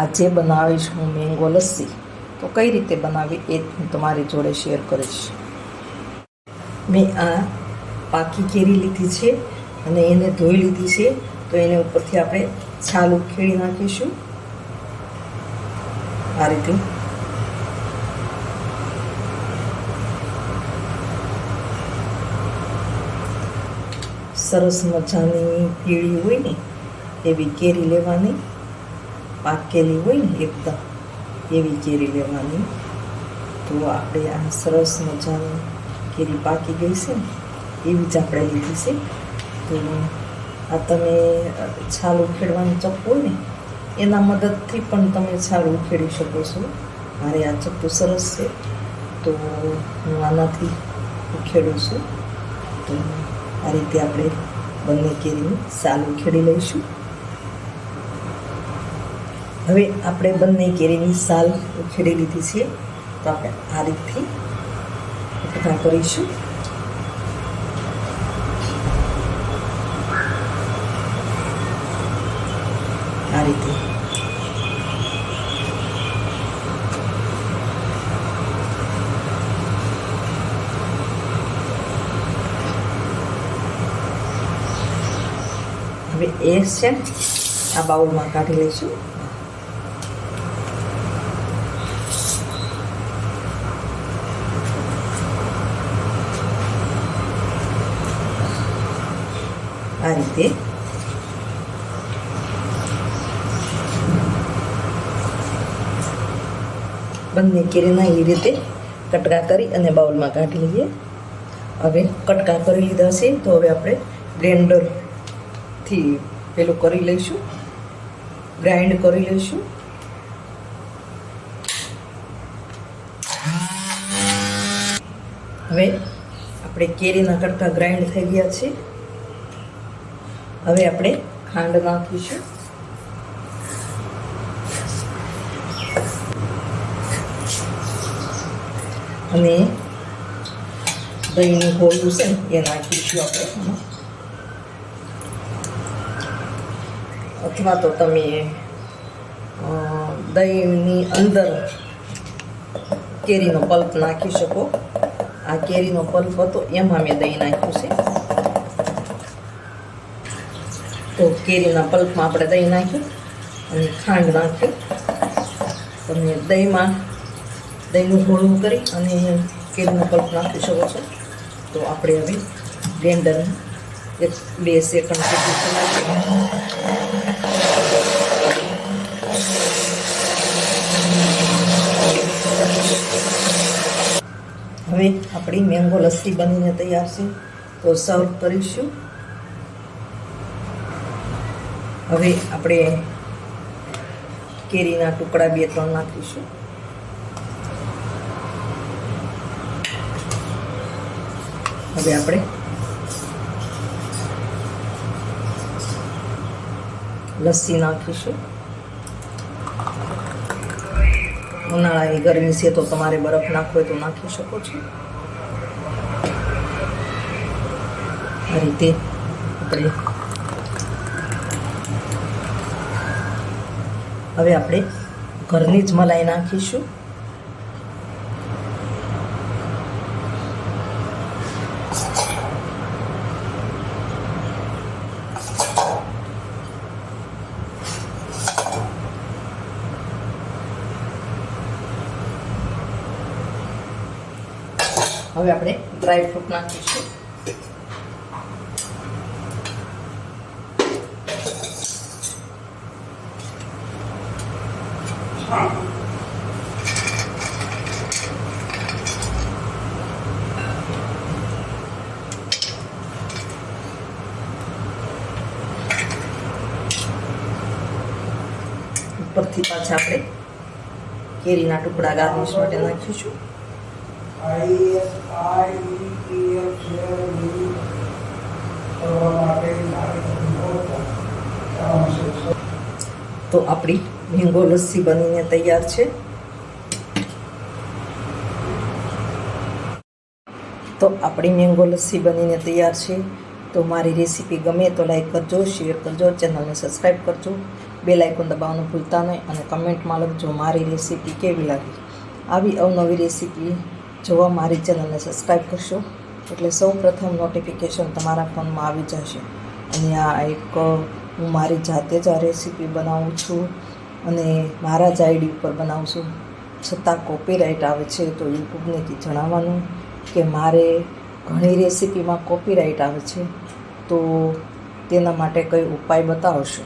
આજે બનાવીશ હું મેંગો લસ્સી, તો કઈ રીતે બનાવી એ હું તમારી જોડે શેર કરીશ. મેં આ પાકી કેરી લીધી છે અને એને ધોઈ લીધી છે, તો એને ઉપરથી આપણે છાલ ઉખેડી નાખીશું. આ રીતે. સરસ મજાની પીળી હોય ને, એવી કેરી લેવાની. પાકેલી હોય ને એકદમ એવી કેરી લેવાની. તો આપણે આ સરસ મજાની કેરી પાકી ગઈ છે ને, એવી જ આપણે લીધી છે. તો આ તમે છાલ ઉખેડવાનું ચપ્પુ ને, એના મદદથી પણ તમે છાલ ઉખેડી શકો છો. મારે આ ચપ્પુ સરસ છે. તો હું આનાથી ઉખેડું છું. તો આ રીતે આપણે બંને કેરીની સાલ ઉખેડી લઈશું. હવે આપણે બંને કેરીની સાલ ઉખેડી લીધી છે. તો આપણે આ રીતથી કટકા કરીશું. આ રીતે. હવે એ છે આ બાઉલમાં કાઢી લઈશું. આ રીતે. બંને કેરીના એ રીતે કટકા કરી અને બાઉલમાં કાઢી લઈએ. હવે કટકા કરી લીધા છે, તો હવે આપણે બ્લેન્ડરથી પેલું કરી લઈશું. ગ્રાઇન્ડ કરી લઈશું. હવે આપણે કેરીના કટકા ગ્રાઇન્ડ થઈ ગયા છે. હવે આપણે ખાંડ નાખીશું. અને દહીંનું ગોળું છે એ નાખીશું આપણે. અથવા તો તમે દહીંની અંદર કેરીનો પલ્પ નાખી શકો. આ કેરીનો પલ્પ હતો, એમાં મેં દહીં નાખ્યું છે. તો કેરીના પલ્પમાં આપણે દહીં નાખ્યું અને ખાંડ નાખ્યું. તમને દહીંમાં દહીંનું ઘોળું કરી અને કેરીનો પલ્પ નાખી શકો છો. તો આપણે હવે બ્લેન્ડર એક બે સેકન્ડ સુધી ચલાવીએ. હવે આપણી મેંગો લસ્સી બનીને તૈયાર છે. તો સર્વ કરીશું. હવે આપણે કેરીના ટુકડા બે ત્રણ નાખીશું. હવે આપણે લસ્સી નાખીશું. ઉનાળાની ગરમી છે તો તમારે બરફ નાખવો હોય તો નાખી શકો છો. આ રીતે આપણે હવે આપણે ઘરની જ મલાઈ નાખીશું. હવે આપણે ડ્રાય ફ્રૂટ નાખીશું. ઉપરથી પાછા આપણે કેરીના ટુકડા ગાર્નિશ માટે નાખીશું. તો આપણી મેંગો લસ્સી બનીને તૈયાર છે. તો આપણી મેંગો લસ્સી બનીને તૈયાર છે. તો મારી રેસીપી ગમે તો લાઈક કરજો, શેર કરજો, ચેનલને સબસ્ક્રાઈબ કરજો. બે લાઇકોન દબાવવાનું ભૂલતા નહીં અને કમેન્ટમાં લખજો મારી રેસીપી કેવી લાગી. આવી અવનવી રેસીપી જોવા મારી ચેનલને સબસ્ક્રાઈબ કરશો. એટલે સૌ પ્રથમ નોટિફિકેશન તમારા ફોનમાં આવી જશે. અને આ એક હું મારી જાતે જ આ રેસીપી બનાવું છું. અને મારા જ આઈડી ઉપર બનાવું છું છતાં કોપીરાઇટ આવે છે તો યુટ્યુબનેથી જણાવવાનું કે મારે ઘણી રેસીપીમાં કોપીરાઇટ આવે છે. તો તેના માટે કઈ ઉપાય બતાવશો?